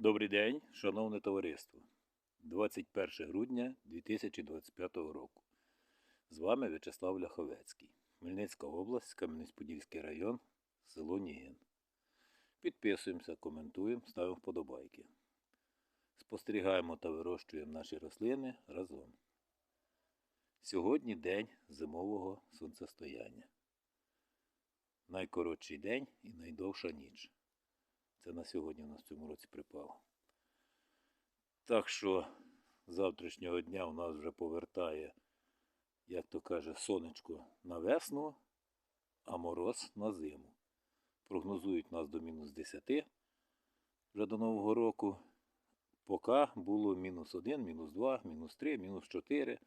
Добрий день, шановне товариство. 21 грудня 2025 року. З вами В'ячеслав Ляховецький. Хмельницька область, Кам'янець-Подільський район, село Нігін. Підписуємося, коментуємо, ставимо вподобайки. Спостерігаємо та вирощуємо наші рослини разом. Сьогодні день зимового сонцестояння. Найкоротший день і найдовша ніч. Це на сьогодні у нас в цьому році припало. Так що з завтрашнього дня у нас вже повертає, як то каже, сонечко на весну, а мороз на зиму. Прогнозують нас до мінус 10 вже до Нового року. Поки було мінус 1, мінус 2, мінус 3, мінус 4.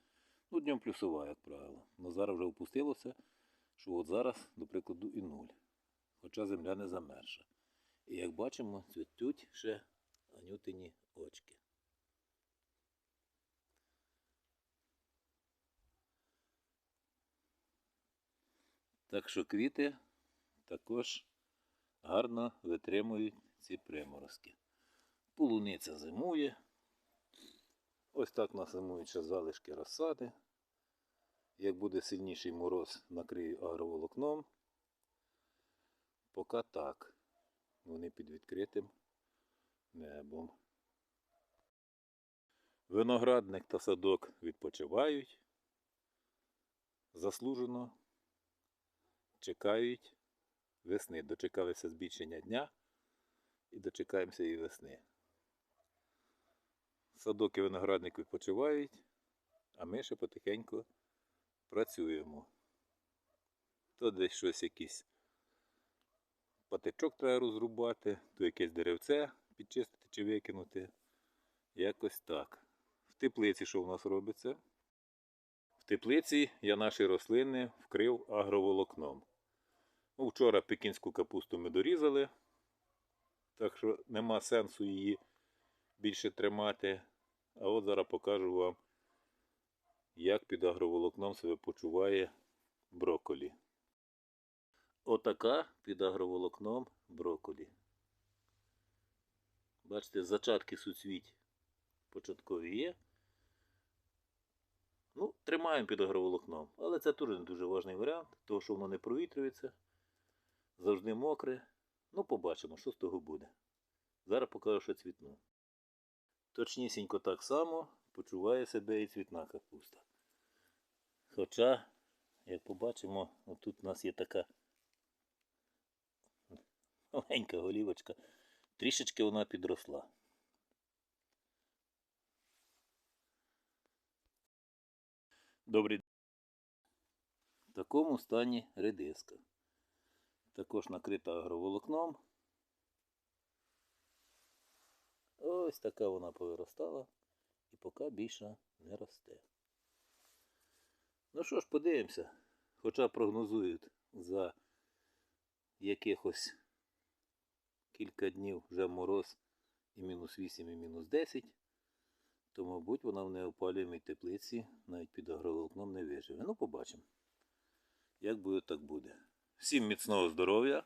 Ну, днем плюсова, як правило. Но зараз вже опустилося, що от зараз, до прикладу, і 0. Хоча земля не замерша. І як бачимо, цвітуть ще анютині очки. Так що квіти також гарно витримують ці приморозки. Полуниця зимує. Ось так нас зимують ще залишки розсади. Як буде сильніший мороз, накрию агроволокном. Поки так. Вони під відкритим небом. Виноградник та садок відпочивають. Заслужено чекають весни. Дочекалися збільшення дня і дочекаємося і весни. Садок і виноградник відпочивають, а ми ще потихеньку працюємо. То десь щось якісь патичок треба розрубати, то якесь деревце підчистити чи викинути. Якось так. В теплиці що в нас робиться? В теплиці я наші рослини вкрив агроволокном. Ну, Вчора пекінську капусту ми дорізали, так що нема сенсу її більше тримати. А от зараз покажу вам, як під агроволокном себе почуває брокколі. Отака під агроволокном брокколі. Бачите, зачатки суцвіть початкові є. Ну, тримаємо під агроволокном. Але це теж не дуже важний варіант, тому що воно не провітрюється. Завжди мокре. Ну, побачимо, що з того буде. Зараз покажу, що цвітну. Точнісінько так само почуває себе і цвітна капуста. Хоча, як побачимо, отут у нас є така маленька голівочка. Трішечки вона підросла. Добрий день. В такому стані редиска. Також накрита агроволокном. Ось така вона повиростала і поки більше не росте. Ну що ж, подивимося. Хоча прогнозують за якихось кілька днів вже мороз і мінус 8, і мінус 10, то, мабуть, вона в неопалюємій теплиці навіть під агроволокном не виживе. Ну, побачимо. Як буде, так буде. Всім міцного здоров'я,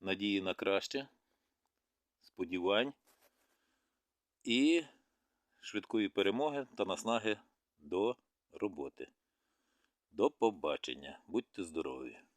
надії на краще, сподівань і швидкої перемоги та наснаги до роботи. До побачення. Будьте здорові!